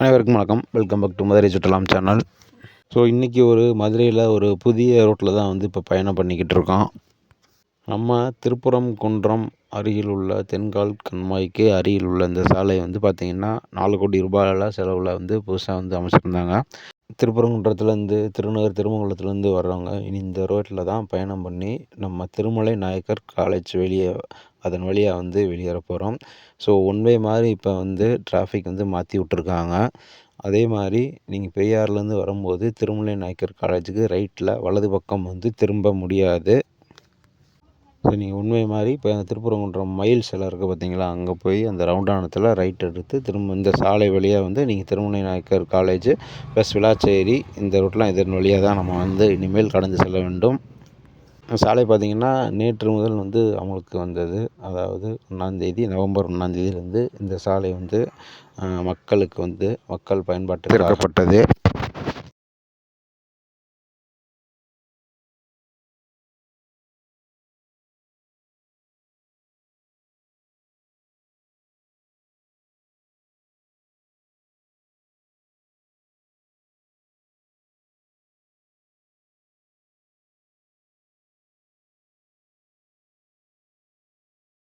அனைவருக்கும் வணக்கம். Welcome back to Madurai சுற்றுலாம் சேனல் ஸோ இன்றைக்கி ஒரு மதுரையில் ஒரு புதிய ரோட்டில் தான் வந்து இப்போ பயணம் பண்ணிக்கிட்டு இருக்கோம். நம்ம திருப்புறம் குன்றம் அருகில் உள்ள தென்கால் கண்மாய்க்கு அருகில் உள்ள இந்த சாலை வந்து பார்த்திங்கன்னா நாலு கோடி ரூபாயில் செலவில் வந்து புதுசாக வந்து அமைச்சிருந்தாங்க. திருப்பரங்குன்றத்துலேருந்து திருநகர் திருமங்கலத்துலேருந்து வர்றவங்க இனி இந்த ரோட்டில் தான் பயணம் பண்ணி நம்ம திருமலை நாயக்கர் காலேஜ் வெளியே அதன் வழியாக வந்து வெளியேற போகிறோம் ஸோ ஒன்வே மாதிரி இப்போ வந்து டிராஃபிக் வந்து மாற்றி விட்ருக்காங்க அதே மாதிரி நீங்கள் பெரியார்லேருந்து வரும்போது திருமலை நாயக்கர் காலேஜுக்கு ரைட்டில் வலது பக்கம் வந்து திரும்ப முடியாது. ஸோ நீங்கள் உண்மை மாதிரி இப்போ அந்த திருப்பரங்குன்றம் மயில் சிலை இருக்குது பார்த்தீங்களா அங்கே போய் அந்த ரவுண்டானத்தில் ரைட் எடுத்து திரும்ப இந்த சாலை வழியாக வந்து நீங்கள் திருமலை நாயக்கர் காலேஜ் ப்ளஸ் விளாச்சேரி இந்த ரூட்லாம் இதன் வழியாக தான் நம்ம வந்து இனிமேல் கடந்து செல்ல வேண்டும். சாலை பார்த்திங்கன்னா நேற்று முதல் வந்து அமலுக்கு வந்தது. அதாவது ஒன்றாந்தேதி நவம்பர் ஒன்றாந்தேதியிலேருந்து இந்த சாலை வந்து மக்களுக்கு வந்து மக்கள் பயன்பாட்டுக்கு திறக்கப்பட்டது.